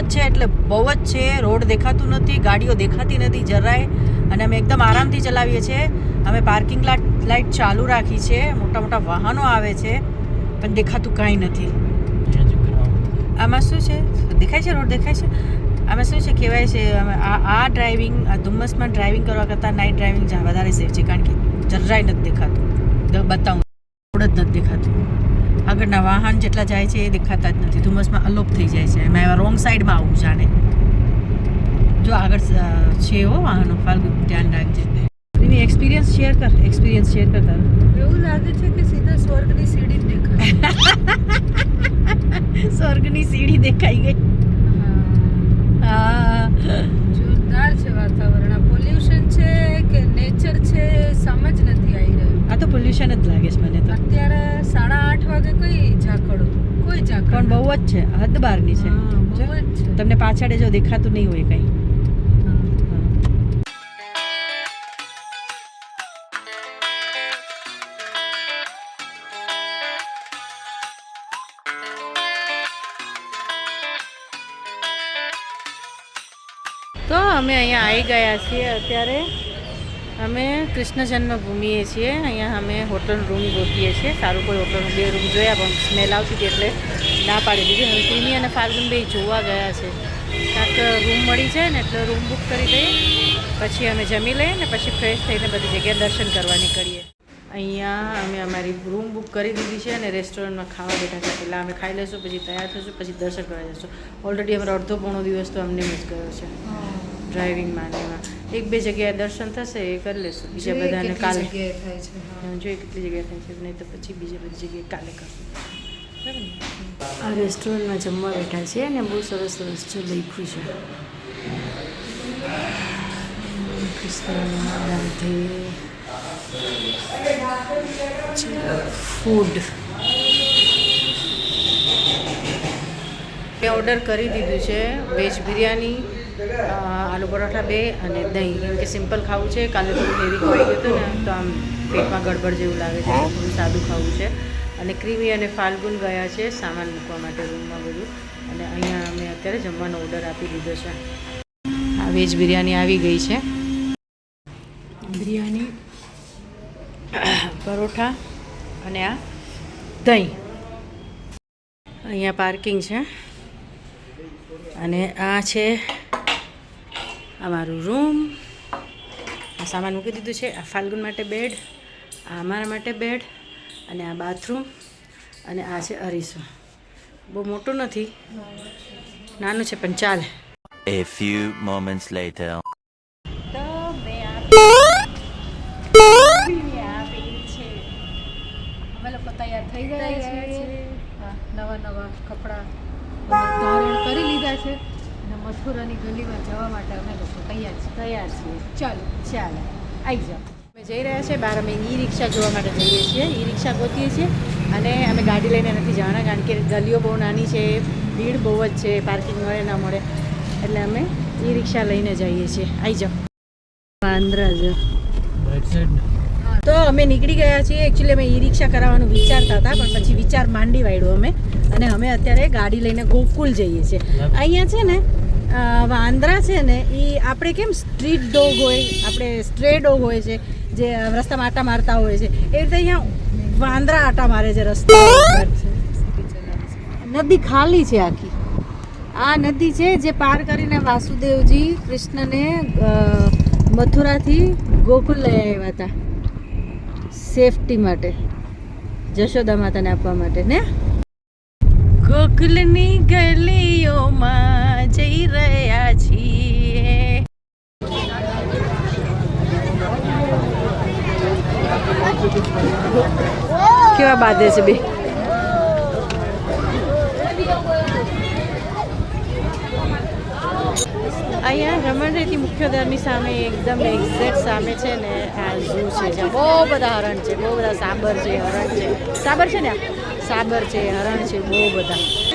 જ છે, એટલે બહુ જ છે. રોડ દેખાતું નથી, ગાડીઓ દેખાતી નથી, જરાય. અને અમે એકદમ આરામથી ચલાવીએ છીએ. અમે પાર્કિંગ લાઇટ ચાલુ રાખી છે. મોટા મોટા વાહનો આવે છે, પણ દેખાતું કાંઈ નથી. આમાં શું છે? દેખાય છે, રોડ દેખાય છે? આમાં શું છે, કહેવાય છે આ આ ડ્રાઇવિંગ આ ધુમ્મસમાં ડ્રાઇવિંગ કરવા કરતાં નાઇટ ડ્રાઇવિંગ વધારે સેફ છે, કારણ કે જરાય નથી દેખાતું. બતાવું. રોડ જ નથી દેખાતું. આગળના વાહન જેટલા જાય છે એ દેખાતા જ નથી. ધુમ્મસમાં અલોપ થઈ જાય છે. એમાં રોંગ સાઈડમાં આવું જાણે. જો આગળ છે હો વાહનો ફાલ્ગુ ધ્યાન રાખજે. એની એક્સપિરિયન્સ શેર કર એક્સપિરિયન્સ શેર કર તારો. એવું લાગે છે કે સીધા સ્વર્ગની સીડી જ દેખાય. સ્વર્ગની સીડી દેખાઈ ગઈ. હા. જોરદાર છે વાતાવરણ. આ પોલ્યુશન છે કે નેચર છે સમજ નથી આવી. પોલ્યુશન જ લાગે છે મને તો. અત્યારે સાડા આઠ વાગે કોઈ ઝાકડો કોઈ ઝાકડ પણ બહુ જ છે હદ બહારની છે. બહુ જ છે. તમને પાછળ જો દેખાતું નહીં હોય કંઈ. તો અમે અહીંયા આવી ગયા છીએ અત્યારે. અમે કૃષ્ણ જન્મભૂમિએ છીએ. અહીંયા અમે હોટલ રૂમ ગોતીએ છીએ. સારું કોઈ હોટલ બે રૂમ જોયા, પણ સ્મેલ આવતી હતી એટલે ના પાડી દીધી. હવે અને ફાલ્ગુન બે જોવા ગયા છે. કાંક રૂમ મળી જાય ને એટલે રૂમ બુક કરી દઈએ. પછી અમે જમી લઈએ ને પછી ફ્રેશ થઈને બધી જગ્યાએ દર્શન કરવા નીકળીએ. અહીંયા અમે અમારી રૂમ બુક કરી દીધી છે અને રેસ્ટોરન્ટમાં ખાવા બેઠા છે. પહેલાં અમે ખાઈ લઈશું, પછી તૈયાર થઈશું, પછી દર્શન કરવા જઈશું. ઓલરેડી અમારો અડધો પોણો દિવસ તો અમને મિસ ગયો છે. ડ્રાઇવિંગમાં ને એમાં. એક બે જગ્યાએ દર્શન થશે એ કરી લેશું. બીજા બધાને કાલે. થાય છે જોઈએ કેટલી જગ્યાએ થાય છે નહીં તો પછી બીજી બધી જગ્યાએ કાલે કરશું. આ રેસ્ટોરન્ટમાં જમવા બેઠા છે અને બહુ સરસ સરસ છે લખ્યું છે. ફૂડ. મેં ઓર્ડર કરી દીધું છે વેજ બિરયાની આલુ પરોઠા બે અને દહીં. કેમ કે સિમ્પલ ખાવું છે, કાલે થોડું હેવી ખવાઈ ગયું હતું ને, તો આમ પેટમાં ગડબડ જેવું લાગે છે, થોડું સાદું ખાવું છે. અને ક્રીમી અને ફાલ્ગુન ગયા છે, સામાન મૂકવા માટે રૂમમાં બધું. અને અહીંયા અમે અત્યારે જમવાનો ઓર્ડર આપી દીધો છે. આ વેજ બિરયાની આવી ગઈ છે. બિરયાની, પરોઠા અને આ દહીં. અહીંયા પાર્કિંગ છે. અને આ છે અમારું રૂમ આ સામાન મૂકી દીધું છે આ ફાલ્ગુન માટે બેડ આ અમારા માટે બેડ અને આ બાથરૂમ અને આ છે અરીસો બહુ મોટું નથી નાનું છે પણ ચાલે A few moments later. તો મેં આપી આપી છે અમે તૈયાર થઈ ગયા. હા, નવા નવા કપડાં ધારણ કરી લીધા છે અને મથુરાની ગલીમાં જવા માટે અમે લોકો તૈયાર છીએ. તૈયાર છીએ. ચાલો ચાલો. આવી જાઓ. અમે જઈ રહ્યા છીએ બહાર અમે ઈ રિક્ષા જોવા માટે જઈએ છીએ. ઈ રિક્ષા ગોતીએ છીએ અને અમે ગાડી લઈને નથી જવાના કારણ કે ગલીઓ બહુ નાની છે ભીડ બહુ જ છે પાર્કિંગ મળે ના મળે. એટલે અમે ઈ રિક્ષા લઈને જઈએ છીએ. આવી જાઓ. વાંદરા જ. તો અમે નીકળી ગયા છીએ. એકચ્યુઅલી અમે ઈ રિક્ષા કરાવવાનું વિચારતા હતા પણ પછી વિચાર માંડી વાળ્યો અમે. અને અમે અત્યારે ગાડી લઈને ગોકુલ જઈએ છીએ. અહીંયા છે ને વાંદરા છે ને એ આપણે કેમ સ્ટ્રીટ ડોગ હોય આપણે સ્ટ્રે ડોગ હોય છે જે રસ્તામાં આટા મારતા હોય છે એ રીતે અહીંયા વાંદરા આટા મારે છે રસ્તા નદી ખાલી છે આખી. આ નદી છે જે પાર કરીને વાસુદેવજી કૃષ્ણને મથુરાથી ગોકુલ લઈ આવ્યા હતા. સેફટી માટે. જશોદા માતાને આપવા માટે ને? ગોકુલની ગલીઓમાં જઈ રહ્યા છીએ કેવા બાંધે છે બે અહીંયા રમણરેતી મુખ્ય દ્વારની સામે એકદમ એક્ઝેક્ટ સામે છે ને આ ઝૂ છે જ્યાં બહુ બધા હરણ છે, બહુ બધા સાબર છે, હરણ છે સાબર છે ને આ? સાબર છે હરણ છે બહુ બધા.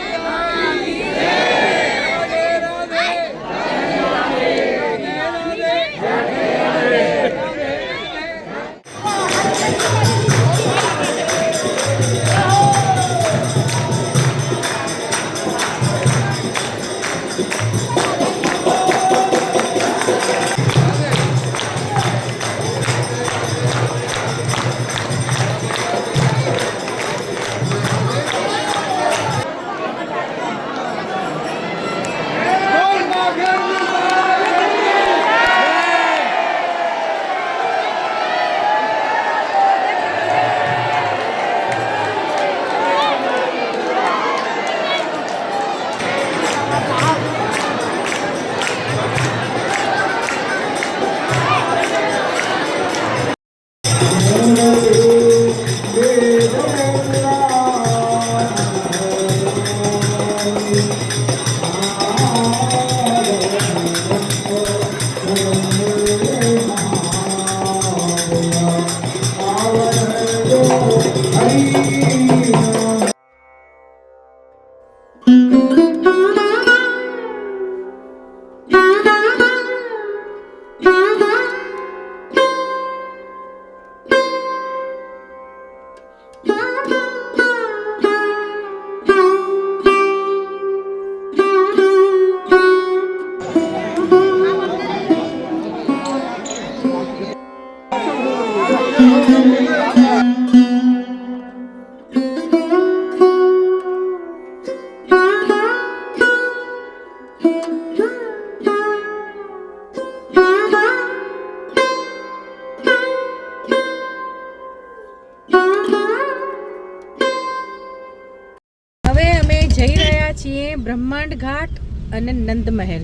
રહ્યા છીએ બ્રહ્માંડ ઘાટ અને નંદ મહેલ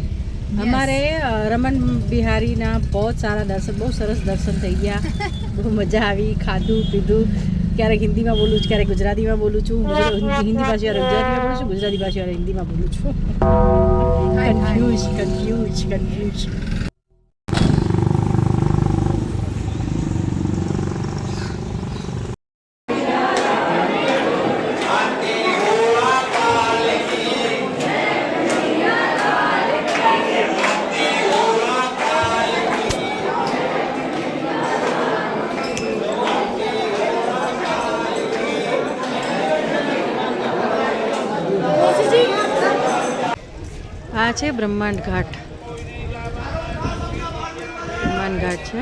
અમારે રમણ રમન બિહારીના બહુ સારા દર્શન બહુ સરસ દર્શન થઈ ગયા. બહુ મજા આવી ખાધું પીધું. ક્યારેક હિન્દીમાં બોલું છું ક્યારેક ગુજરાતીમાં બોલું છું. હિન્દી હિન્દી ભાષા ગુજરાતીમાં બોલું છું ગુજરાતી ભાષા હિન્દીમાં બોલું છું. કન્ફ્યુઝ કન્ફ્યુઝ કન્ફ્યુઝ છે બ્રહ્માંડ ઘાટ. બ્રહ્માંડ ઘાટ છે.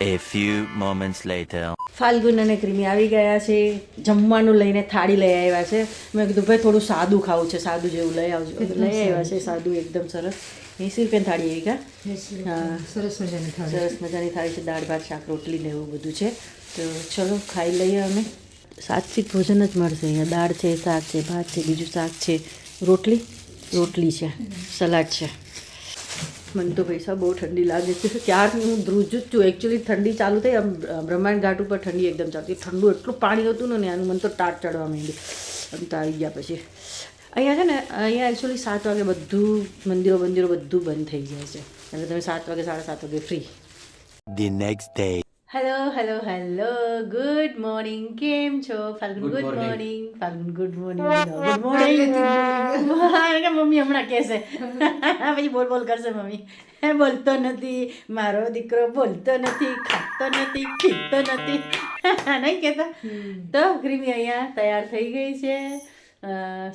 A few moments later. Falgun અને ક્રિમી આવી ગયા છે જમવાનું લઈને થાળી લઈ આવ્યા છે. મેં કીધું ભાઈ થોડું સાદું ખાવું છે સાદું જેવું લઈ આવજો. લઈ આવ્યા છે સાદું એકદમ સરસ. એસી રૂપિયા થાળી આવી કા સરસ મજાની થાળી. સરસ મજાની થાળી છે દાળ ભાત શાક રોટલી ને એવું બધું છે. તો ચલો ખાઈ લઈએ અમે. સાત્વિક ભોજન જ મળશે અહીંયા. દાળ છે, શાક છે, ભાત છે, બીજું શાક છે. રોટલી? રોટલી છે. સલાડ છે. મને તો પૈસા બહુ ઠંડી લાગે છે. ક્યારની હું ધ્રુજ જ છું. એકચ્યુઅલી ઠંડી ચાલુ થઈ, આમ બ્રહ્માંડ ઘાટ ઉપર ઠંડી એકદમ ચાલતી ઠંડુ એટલું પાણી હતું ને આનું મને તો ટાટ ચડવા માંડી આમ તો આવી ગયા પછી. અહીંયા છે ને, અહીંયા એકચ્યુઅલી સાત વાગે બધું, મંદિરો મંદિરો બધું બંધ થઈ જાય છે. એટલે તમે સાત વાગે, સાડા સાત વાગે free the next day. Hello hello hello good morning કેમ છો? Falgun good morning Falgun good morning good morning mummy હમણાં કહેશે. પછી બોલ બોલ કરશે મમ્મી. હે બોલતો નથી. મારો દીકરો બોલતો નથી ખાતો નથી પીતો નથી. નહીં કહેતા? તો ક્રીમી અહીંયા તૈયાર થઈ ગઈ છે.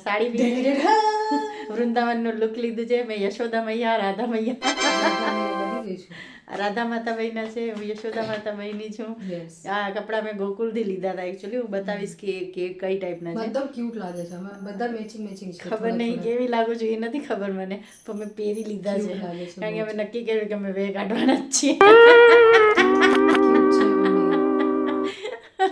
સાડી બી વૃંદાવનનું લુક લીધું છે. મેં યશોદા મૈયા રાધા મૈયા. રાધા માતા બહેના છે હું યશોદા માતા બહેની છું. આ કપડા મેં ગોકુલથી લીધા હતા એકચ્યુઅલી હું બતાવીશ કે કે કઈ ટાઈપના છે. બધા ક્યુટ લાગે છે બધા મેચિંગ મેચિંગ છે ખબર નહીં કેવી લાગુ છું એ નથી ખબર મને પણ મેં પહેરી લીધા છે. કારણ કે અમે નક્કી કર્યું કે અમે વે કાઢવાના જ છીએ.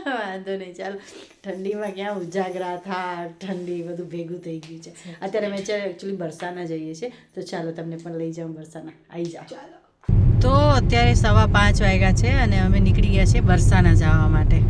વાંધો નહીં ચાલો. ઠંડીમાં ક્યાં ઉજાગરા થા ઠંડી બધું ભેગું થઈ ગયું છે. અત્યારે અમે એકચ્યુઅલી બરસાના જઈએ છીએ. તો ચાલો તમને પણ લઈ જાઉં બરસાના. આવી જાઓ. તો અત્યારે સવા પાંચ વાગ્યા છે અને અમે નીકળી ગયા છીએ બરસાના જવા માટે.